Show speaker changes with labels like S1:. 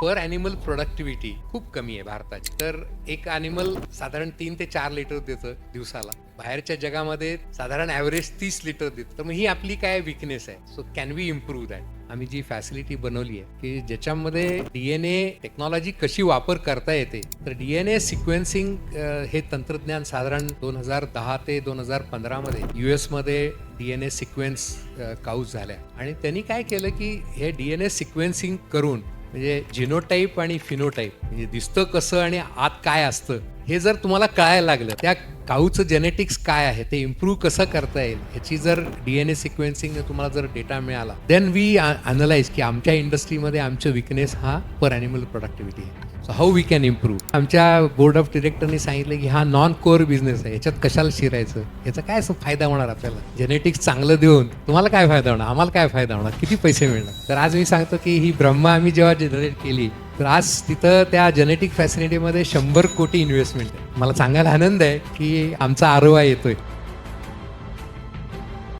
S1: पर animal productivity खूप कमी आहे भारताची. तर एक ॲनिमल साधारण तीन ते चार लिटर देतं दिवसाला. बाहेरच्या जगामध्ये साधारण ॲव्हरेज तीस लिटर देतं. तर मग ही आपली काय विकनेस आहे? So can we improve that आम्ही जी फॅसिलिटी बनवली आहे की ज्याच्यामध्ये डी एन ए टेक्नॉलॉजी कशी वापर करता येते तर डी एन ए सिक्वेन्सिंग हे तंत्रज्ञान साधारण दोन हजार दहा ते दोन हजार पंधरामध्ये यू एसमध्ये D N A sequence cows झाल्या. आणि त्यांनी काय केलं की हे डी एन ए सिक्वेन्सिंग करून म्हणजे जिनोटाईप आणि फिनोटाईप म्हणजे दिसतं कसं आणि आत काय असतं हे जर तुम्हाला कळायला लागलं त्या काऊचं जेनेटिक्स काय आहे ते इम्प्रूव्ह कसं करता येईल ह्याची जर डी एन ए सिक्वेन्सिंग तुम्हाला जर डेटा मिळाला देन वी अनलाइज की आमच्या इंडस्ट्रीमध्ये आमचं विकनेस हा पर ॲनिमल प्रोडक्टिव्हिटी आहे. So how we can improve आमच्या बोर्ड ऑफ डिरेक्टरनी सांगितलं की हा नॉन कोअर बिझनेस आहे याच्यात कशाला शिरायचं? याचा काय असं फायदा होणार आपल्याला? जेनेटिक्स चांगलं देऊन तुम्हाला काय फायदा होणार? आम्हाला काय फायदा होणार? किती पैसे मिळणार? तर आज मी सांगतो की ही ब्रह्मा आम्ही जेव्हा जनरेट केली तर आज तिथं त्या जेनेटिक फॅसिलिटीमध्ये शंभर कोटी इन्व्हेस्टमेंट आहे. मला सांगायला आनंद आहे की आमचा आरोवा येतोय.